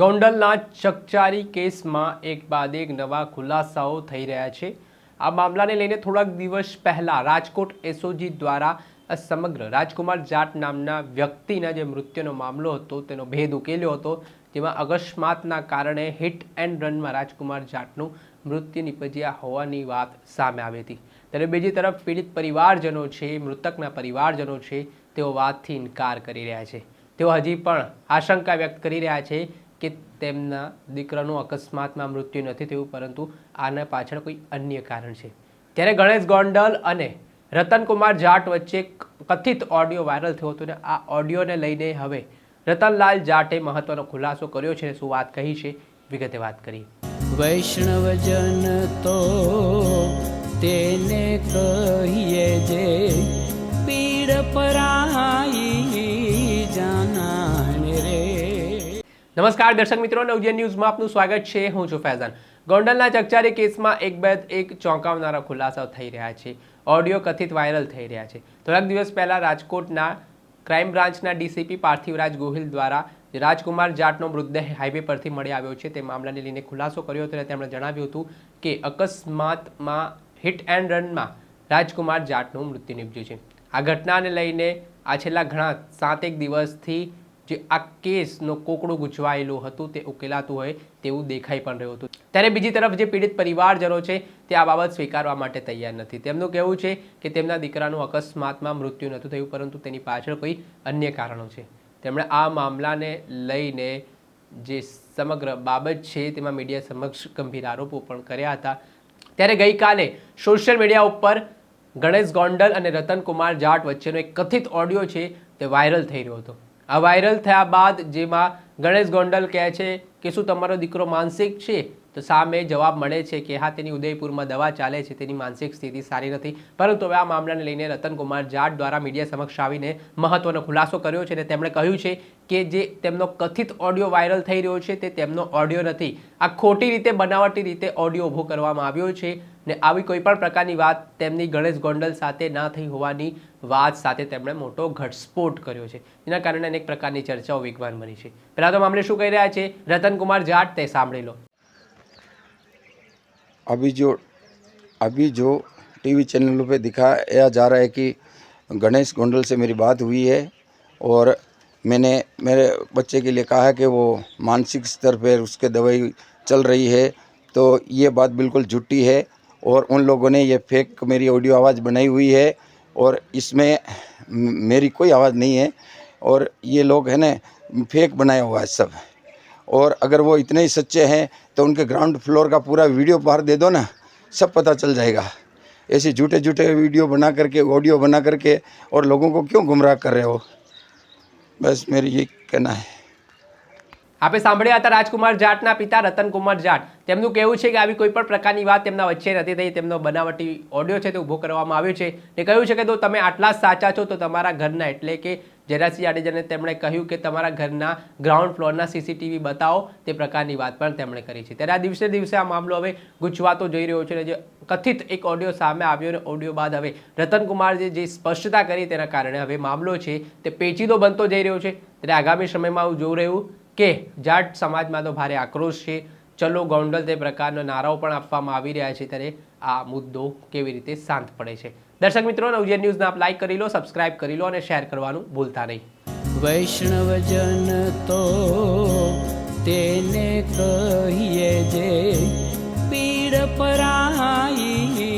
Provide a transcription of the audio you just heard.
ગોંડલના ચકચારી કેસમાં એક બાદ એક નવા ખુલાસાઓ થઈ રહ્યા છે. આ મામલાને લઈને થોડાક દિવસ પહેલાં રાજકોટ એસઓજી દ્વારા સમગ્ર રાજકુમાર જાટ નામના વ્યક્તિના જે મૃત્યુનો મામલો હતો તેનો ભેદ ઉકેલ્યો હતો. જેમાં અકસ્માતના કારણે હિટ એન્ડ રનમાં રાજકુમાર જાટનું મૃત્યુ નિપજ્યા હોવાની વાત સામે આવી હતી. ત્યારે બીજી તરફ પીડિત પરિવારજનો છે, મૃતકના પરિવારજનો છે, તેઓ વાતથી ઇનકાર કરી રહ્યા છે. તેઓ હજી પણ આશંકા વ્યક્ત કરી રહ્યા છે કે તેમના દીકરાનું અકસ્માતમાં મૃત્યુ નથી થયું, પરંતુ આના પાછળ કોઈ અન્ય કારણ છે. ત્યારે ગણેશ ગોંડલ અને રતનકુમાર જાટ વચ્ચે કથિત ઓડિયો વાયરલ થયો હતો ને આ ઓડિયોને લઈને હવે રતનલાલ જાટે મહત્વનો ખુલાસો કર્યો છે. શું વાત કહી છે? વિગતે વાત કરી વૈષ્ણવજન તો તેને કહીએ જે પીડ પરાઈ નમસ્કાર દર્શક મિત્રો, નવજીવન ન્યૂઝમાં આપનું સ્વાગત છે. હું છું ફૈઝાન. ગોંડલના ચકચારી કેસમાં એક બે એક ચોંકાવનારા ખુલાસાઓ થઈ રહ્યા છે. ઓડિયો કથિત વાયરલ થઈ રહ્યા છે. થોડાક દિવસ પહેલાં રાજકોટના ક્રાઇમ બ્રાન્ચના ડીસીપી પાર્થિવરાજ ગોહિલ દ્વારા રાજકુમાર જાટનો મૃતદેહ હાઈવે પરથી મળી આવ્યો છે. તે મામલાને લઈને ખુલાસો કર્યો હતો અને તેમણે જણાવ્યું હતું કે અકસ્માતમાં હિટ એન્ડ રનમાં રાજકુમાર જાટનું મૃત્યુ નિપજ્યું છે. આ ઘટનાને લઈને આ છેલ્લા ઘણા સાતેક દિવસથી જે આ કેસનો કોકડું ગૂંચવાયેલું હતું તે ઉકેલાતું હોય તેવું દેખાઈ પણ રહ્યું હતું. ત્યારે બીજી તરફ જે પીડિત પરિવારજનો છે તે આ બાબત સ્વીકારવા માટે તૈયાર નથી. તેમનું કહેવું છે કે તેમના દીકરાનું અકસ્માતમાં મૃત્યુ નહોતું થયું, પરંતુ તેની પાછળ કોઈ અન્ય કારણો છે. તેમણે આ મામલાને લઈને જે સમગ્ર બાબત છે તેમાં મીડિયા સમક્ષ ગંભીર આરોપો પણ કર્યા હતા. ત્યારે ગઈકાલે સોશિયલ મીડિયા ઉપર ગણેશ ગોંડલ અને રતનકુમાર જાટ વચ્ચેનો એક કથિત ઓડિયો છે તે વાયરલ થઈ રહ્યો હતો. આ વાયરલ થયા બાદ જેમાં ગણેશ ગોંડલ કહે છે કે શું તમારો દીકરો માનસિક છે? તો સામે જવાબ મળે છે કે હા, તેની ઉદયપુરમાં દવા ચાલે છે, તેની માનસિક સ્થિતિ સારી નથી. પરંતુ હવે આ મામલાને લઈને રતનકુમાર જાટ દ્વારા મીડિયા સમક્ષ આવીને મહત્વનો ખુલાસો કર્યો છે અને તેમણે કહ્યું છે કે જે તેમનો કથિત ઓડિયો વાયરલ થઈ રહ્યો છે, તે તેમનો ઓડિયો નથી. આ ખોટી રીતે, બનાવટી રીતે ઓડિયો ઊભો કરવામાં આવ્યો છે. ને આવી કોઈ પણ પ્રકારની વાત તેમની ગણેશ ગોંડલ સાથે ના થઈ હોવાની વાત સાથે તેમણે મોટો ઘટસ્ફોટ કર્યો છે જેના કારણે અનેક પ્રકારની ચર્ચાઓ વેગવાન બની છે પહેલા તો મામલે શું કહી રહ્યા છે રતનકુમાર જાટ તે સાંભળી લો अभी जो अभी जो टीवी चैनलों पे दिखाया जा रहा है कि गणेश गोंडल से मेरी बात हुई है और मैंने मेरे बच्चे के लिए कहा है कि वो मानसिक स्तर पर उसके दवाई चल रही है तो ये बात बिल्कुल झूठी है और उन लोगों ने ये फेक मेरी ऑडियो आवाज़ बनाई हुई है और इसमें मेरी कोई आवाज़ नहीं है और ये लोग है ना फेक बनाया हुआ है सब। और अगर वो इतने ही सच्चे हैं तो उनके ग्राउंड फ्लोर का पूरा वीडियो बाहर दे दो ना, सब पता चल जाएगा। ऐसे झूठे झूठे वीडियो बना करके ऑडियो बना करके और लोगों को क्यों गुमराह कर रहे हो? बस मेरी ये कहना है। આપણે સાંભળ્યા હતા રાજકુમાર જાટના પિતા રતનકુમાર જાટ. તેમનું કહેવું છે કે આવી કોઈ પણ પ્રકારની વાત તેમના વચ્ચે નથી થઈ. તેમનો બનાવટી ઓડિયો છે તે ઊભો કરવામાં આવ્યો છે ને કહ્યું છે કે જો તમે આટલા સાચા છો તો તમારા ઘરના એટલે કે જરાસિંહ જાડેજાને તેમણે કહ્યું કે તમારા ઘરના ગ્રાઉન્ડ ફ્લોરના સીસીટીવી બતાવો તે પ્રકારની વાત પણ તેમણે કરી છે. ત્યારે આ દિવસે દિવસે આ મામલો હવે ગુજવાતો જઈ રહ્યો છે જે કથિત એક ઓડિયો સામે આવ્યો અને ઓડિયો બાદ હવે રતનકુમારજી જે સ્પષ્ટતા કરી તેના કારણે હવે મામલો છે તે પેચીદો બનતો જઈ રહ્યો છે. ત્યારે આગામી સમયમાં હું જોઈ રહ્યું કે જાટ સમાજમાં તો ભારે આક્રોશ છે. ચલો ગોંડલ તે પ્રકારનો નારાઓ પણ આપવામાં આવી રહ્યા છે ત્યારે આ મુદ્દો કેવી રીતે શાંત પડે છે. દર્શક મિત્રો, નવજીવન ન્યૂઝને આપ લાઈક કરી લો સબસ્ક્રાઇબ કરી લો અને શેર કરવાનું ભૂલતા નહીં. વૈષ્ણવજન તો તેને કહીએ જે પીડ પરાઈ